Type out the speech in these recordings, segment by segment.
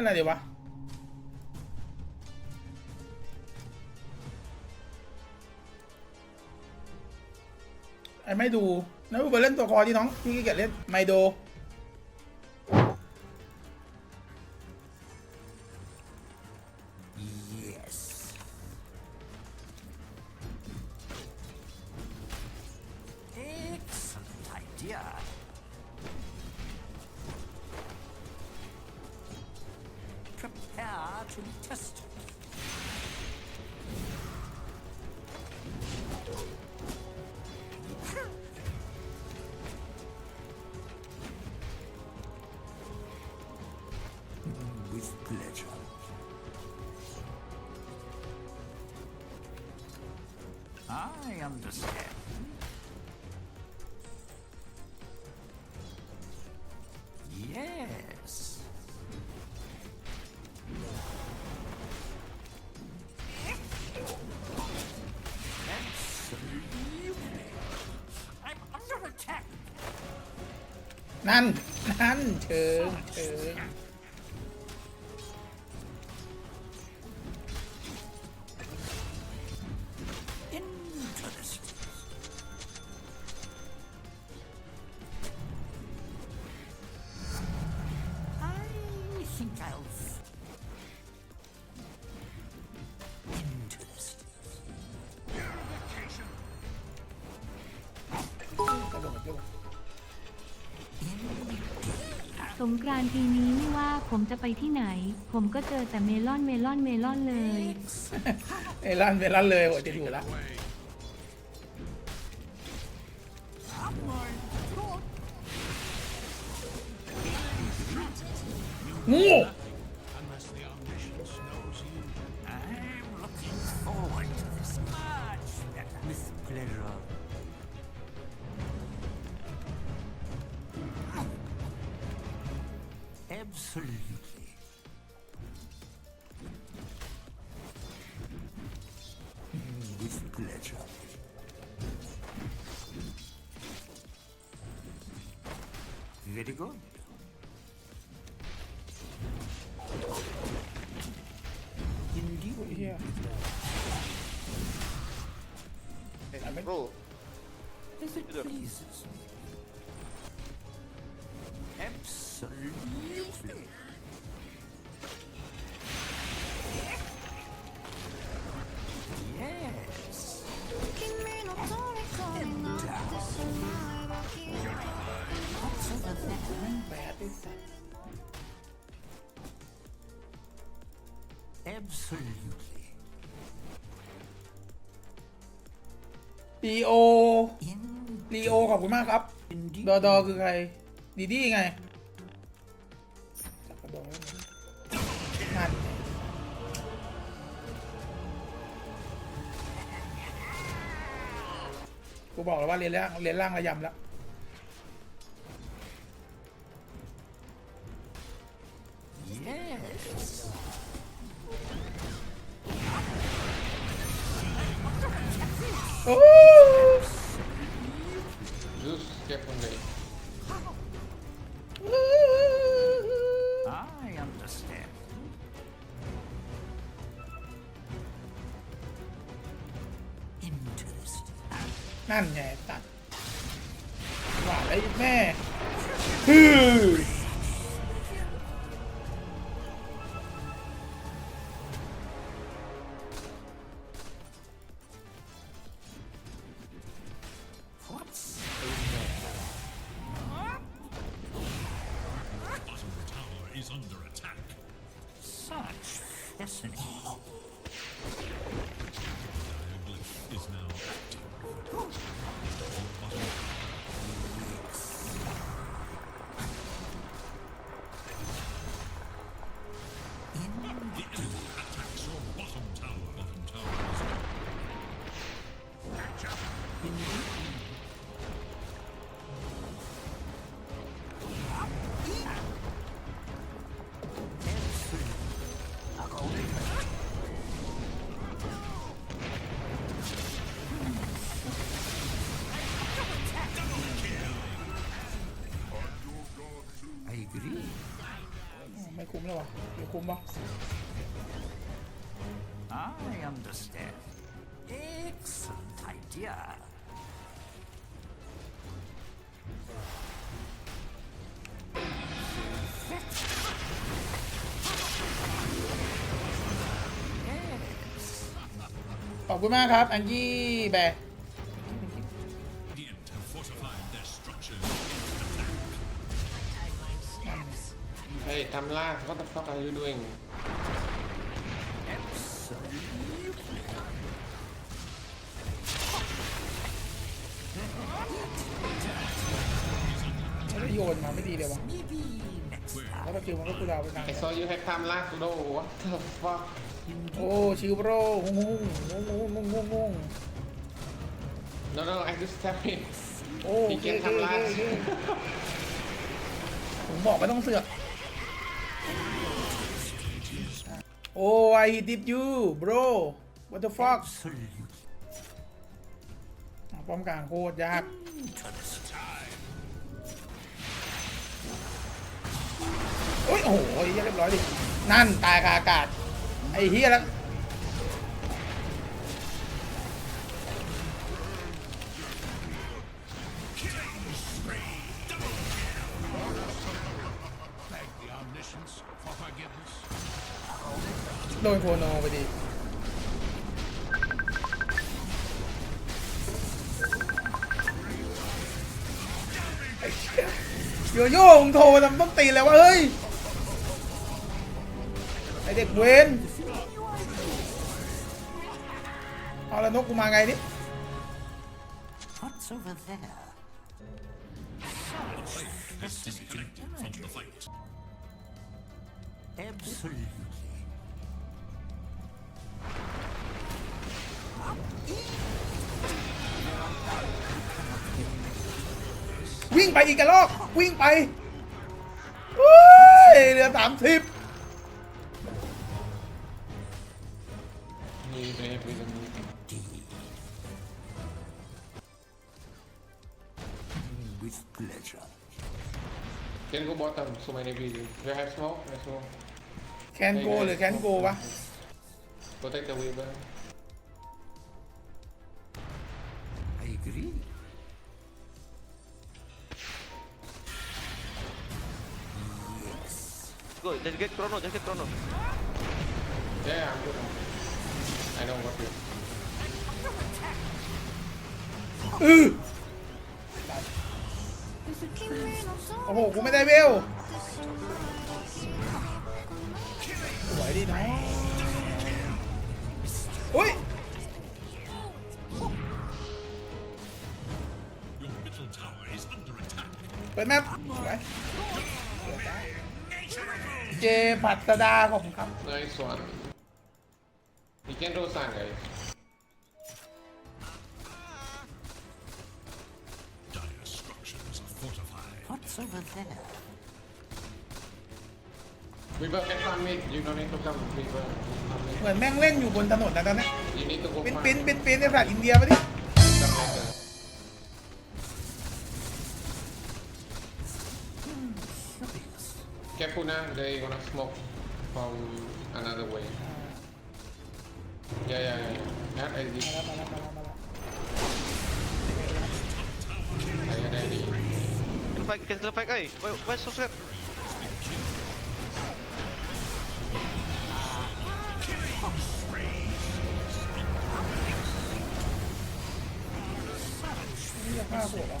ล่นอะไรดีวะไอ้ไม่ดูนะไปเล่นตัวคอที่น้องพี่ขี้เกียจเล่นไม่ดู Yes. Excellent idea. To be tested. Hmm, with pleasure. I understand. สงกรานต์ปีนี้ไม่ว่าผมจะไปที่ไหน ผมก็เจอแต่เมลอนเมลอนเมลอนเลย ไอ้ลั่นไปลั่นเลยโอ้ยจะอยู่ละงู Absolutely. With pleasure. Very good. Indeed. เฮียเห็นไหมโอ้ As it pleases me. Absolutely. ลีโอ In ลีโอขอบคุณมากครับ indeed. ดอดอคือใคร ดีดี้ไง กูบอกแล้วว่าเรียนล่างเรียนล่างระยำแล้วโอ้ คุ้มแล้ววะหรือคุ้มปะ I understand. Excellent idea. ขอบคุณมากครับ อังกี้แบร์ Radiant have fortified their structures. Hey, Tamla, what the fuck are you doing? Absolutely. ไม่ได้โยนมาไม่ดีเลยวะ Maybe next แล้วก็คิวมันก็กูดาวไปนาน I saw you have Tamla to do. What the fuck? โอ้ชิวโปรงงงงงงงงงง No, no, I just tap him. โอ้พี่โอเกเคณฑ์โอทำลายเคโอเค ผมบอกไม่ต้องเสือกโอ้ I did you bro what the fuck ป้อมกลางโคตรยากโอ้ยโอ้โหเฮียเรียบร้อยดิ นั่นตายคาอากาศ ไอ้เฮียแล้ว โดนโคโนไปดิไอ้เหี้ยโยโย่มึงโทรมาทำต้องตีแล้ววะเฮ้ย ไอเด็กเวนเอาละนกกูมาไงนี่ What's over there? Disconnected วิ่งไปอีกกระลอก วิ่งไปเฮ้ยเหลือสามสิบแคนโกบอทตัมสมัยในวีดีเรียกให้สโมกให้สโมกแคนโกหรือแคนโก้วะ protect the wave I agree. Go, just get chrono, just get chrono. Yeah, I'm good. I know what you. อือ 君の โอ้โห กูไม่ได้เวลสวยดีนะ เปิดแมปสวยเจผัดสดาขอบคุณครับ Nice one. He can do sun, guys. Dire structures are fortified. What's over there? Weaver can farm mid. You don't need to come, Weaver. Farm mid. เหมือนแม่งเล่นอยู่บนถนนนะตอนนี้ You need to go ปิ้น farm. ปิ้นปิ้นปิ้นในสัตว์อินเดียปะดิ Come Careful now, They gonna smoke from another way. Yeah, yeah, yeah. Not easy. Ayan, ayan, ayan. Kena fight, kena fight, oi. Why, why so scared?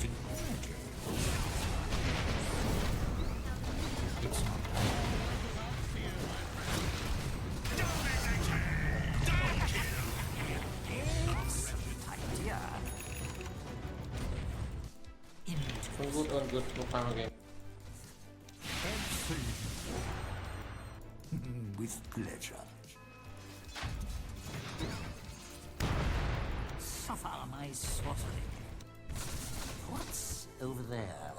Ini? One good. Go farm again. Absolutely. With pleasure. Suffer my slaughtering. What's over there?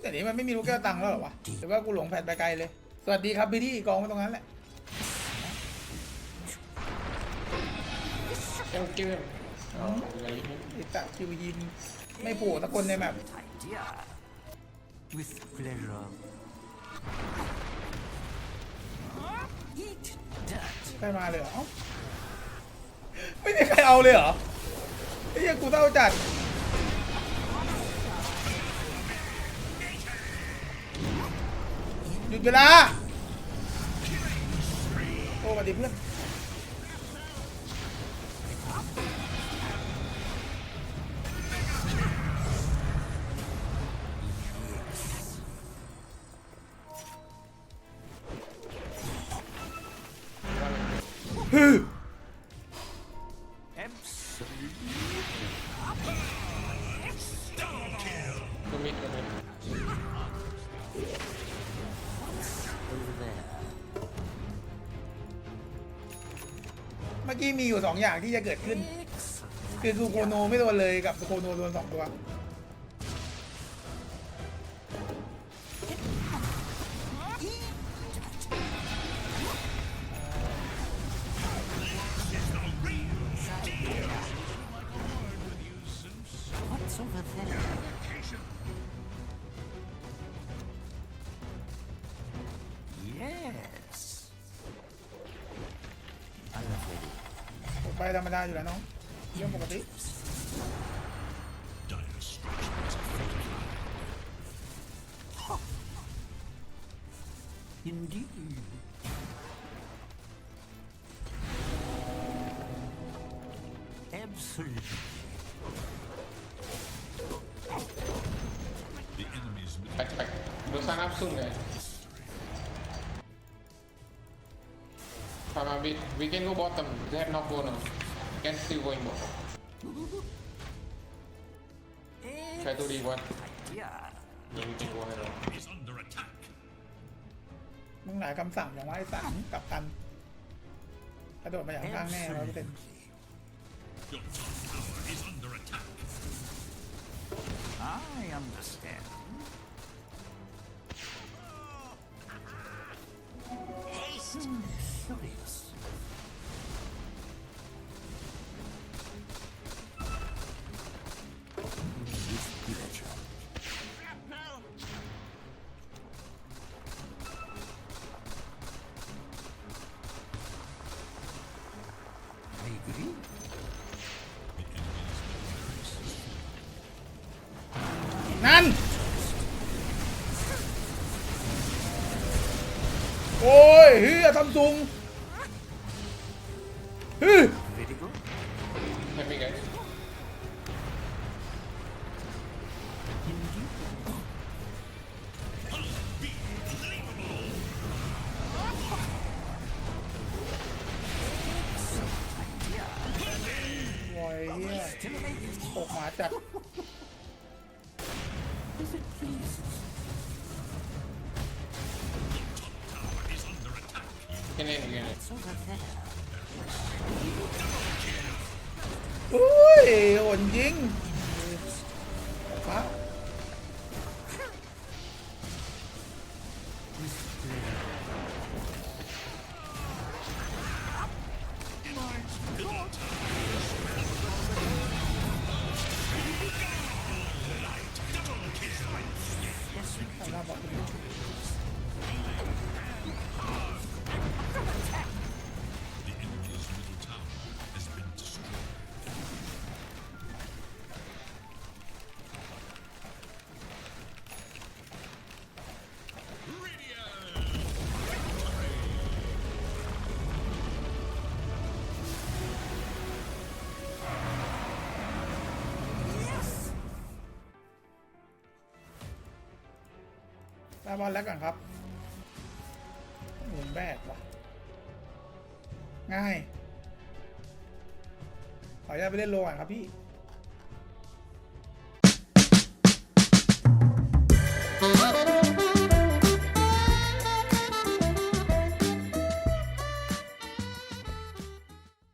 แต่นี้มันไม่มีลูกแก้วตังค์แล้วเหรอวะหรือว่ากูหลงแผนไปไกลเลย สวัสดีครับพี่ที่กองไว้ตรงนั้นแหละ Can kill him. Oh, you gonna leave him? อิตาคิวยินไม่โผล่ตะคนในแบบ Idea. With pleasure. Eat dirt. ใครมาเลยเหรอเอ้าไม่มีใครเอาเลยเหรอไอ้เหี้ยกูเต้าจัด หยุดเวลาโอ้สวัสดีเพื่อน เมื่อกี้มีอยู่สองอย่างที่จะเกิดขึ้น คือซูโคโนไม่โดนเลยกับซูโคโนโดนสองตัว ผมไปธรรมดาอยู่แล้วน้องเรื่องปกติ Dire structures are fortified. Indeed. Absolutely. The enemy's middle Back, back. Do sign up soon, guys. Come on, we, we can go bottom. They have not go now. We can still go in bottom. Try to re one. Yeah. Then we can go ahead. is under attack. มึงหลายคำสั่งอย่างว่าไอ้สามกับกันกระโดดมาอย่างข้างแน่ร้อยเปอร์เซ็นต์ Your top tower is under attack. I understand. Haste. นั่น โอ้ยเฮียทำซุงเฮ้ย แองเลยอุ้ยโหดยิง ตาบอลแล้วกันครับหมุนแบกว่ะ ง่าย ขออนุญาตไปเล่นโลก่อนครับพี่